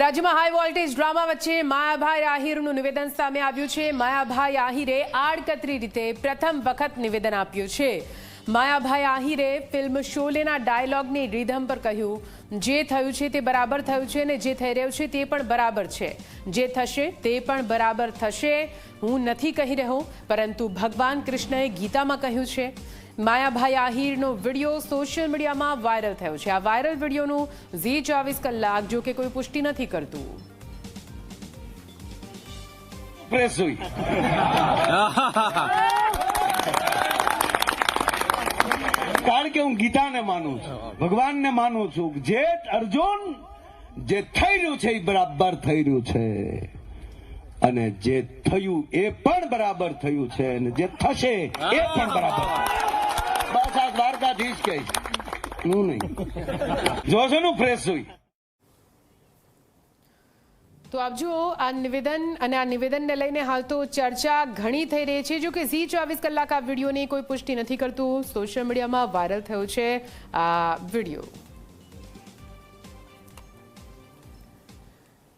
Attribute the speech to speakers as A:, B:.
A: રાજ્યમાં high voltage drama વચ્ચે માયાભાઈ આહિરનું નિવેદન સામે આવ્યું છે. માયાભાઈ આહિરે આડકતરી રીતે પ્રથમ વખત નિવેદન આપ્યું છે. માયાભાઈ આહિરે ફિલ્મ શોલેના ડાયલોગની રીધમ પર કહ્યું, જે થયું છે તે બરાબર થયું છે અને જે થઈ રહ્યું છે તે પણ બરાબર છે. જે થશે તે પણ બરાબર થશે. હું નથી કહી રહ્યો, પરંતુ ભગવાન કૃષ્ણએ ગીતામાં કહ્યું છે માયાભાઈ આહિરનો વીડિયો સોશિયલ મીડિયામાં વાયરલ થયો છે. આ વાયરલ વિડીયોનું ઝી ચોવીસ કલાક જો કે કોઈ પુષ્ટિ નથી કરતું.
B: કારણ કે હું ગીતાને માનું છું, ભગવાનને માનું છું જે અર્જુન જે થઈ રહ્યું છે એ બરાબર થઈ રહ્યું છે. અને જે થયું એ પણ બરાબર થયું છે અને જે થશે એ પણ બરાબર બસ આ દ્વારકાધીશ કે હું નહીં. જોશો નું ફ્રેશ હોય.
A: તો આપ જુઓ, આ નિવેદન અને આ નિવેદનને લઈને હાલ તો ચર્ચા ઘણી થઈ રહી છે. જો કે ઝી ચોવીસ કલાક આ વિડીયોની કોઈ પુષ્ટિ નથી કરતું. સોશિયલ મીડિયામાં વાયરલ થયો છે આ વીડિયો.